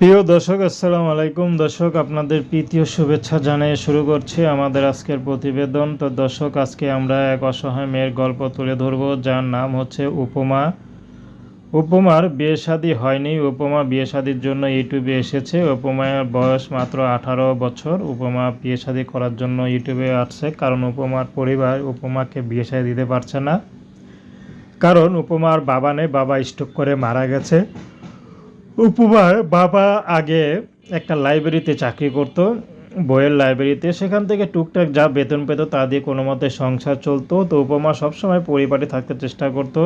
প্রিয় দর্শক, আসসালামু আলাইকুম। দর্শক, আপনাদের প্রীতীয় শুভেচ্ছা জানিয়ে শুরু করছি আমাদের আজকের প্রতিবেদন। তো দর্শক, আজকে আমরা এক অসহায় মেয়ের গল্প তুলে ধরব, যার নাম হচ্ছে উপমা। উপমার বিয়ে শাদী হয়নি। উপমা বিয়ে শাদির জন্য ইউটিউবে এসেছে। উপমার বয়স মাত্র আঠারো বছর। উপমা বিয়ে শাদী করার জন্য ইউটিউবে আসছে। কারণ উপমার পরিবার উপমাকে বিয়ে শাদী দিতে পারছে না। কারণ উপমার বাবা নেই, বাবা স্ট্রোক করে মারা গেছে। উপমার বাবা আগে একটা লাইব্রেরিতে চাকরি করতো, বইয়ের লাইব্রেরিতে। সেখান থেকে টুকটাক যা বেতন পেত তা দিয়ে কোনো মতে সংসার চলতো। তো উপমা সবসময় পরিবারে থাকতে চেষ্টা করতো।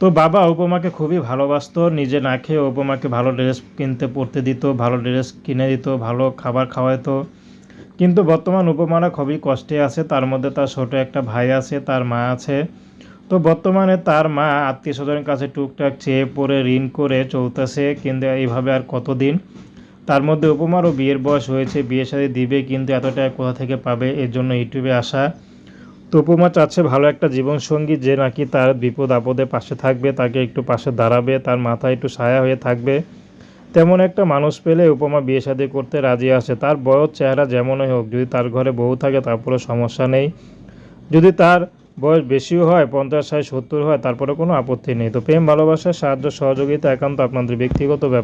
তো বাবা উপমাকে খুবই ভালোবাসতো, নিজে না খেয়ে উপমাকে ভালো ড্রেস কিনতে পরতে দিত, ভালো ড্রেস কিনে দিত, ভালো খাবার খাওয়াতো কিন্তু বর্তমান উপমারা খুবই কষ্টে আছে। তার মধ্যে তার ছোটো একটা ভাই আছে, তার মা আছে। তো বর্তমানে তার মা আত্মীয় স্বজনের কাছে টুকটাক চেয়ে পড়ে, ঋণ করে চলতেছে, কিন্তু এইভাবে আর কতদিন? তার মধ্যে উপমারও বিয়ের বয়স হয়েছে, বিয়ের সাথে দিবে, কিন্তু এত টাকা কোথা থেকে পাবে? এর জন্য ইউটিউবে আসা। তো উপমা চাচ্ছে ভালো একটা জীবনসঙ্গী যে নাকি তার বিপদ আপদে পাশে থাকবে, তাকে একটু পাশে দাঁড়াবে, তার মাথায় একটু ছায়া হয়ে থাকবে। তেমন একটা মানুষ পেলে উপমা বিয়ে শাদী করতে রাজি আছে। তার বয়স, চেহারা যেমনই হোক, যদি তার ঘরে বউ থাকে তারপরে সমস্যা নেই। যদি তার বয়স বেশিও হয়, পঞ্চাশ, ষাট, সত্তর হয় তারপরে কোনো আপত্তি নেই। তো প্রেম, ভালোবাসা, সাহায্য, সহযোগিতা একান্ত আপনাদের ব্যক্তিগত ব্যাপার।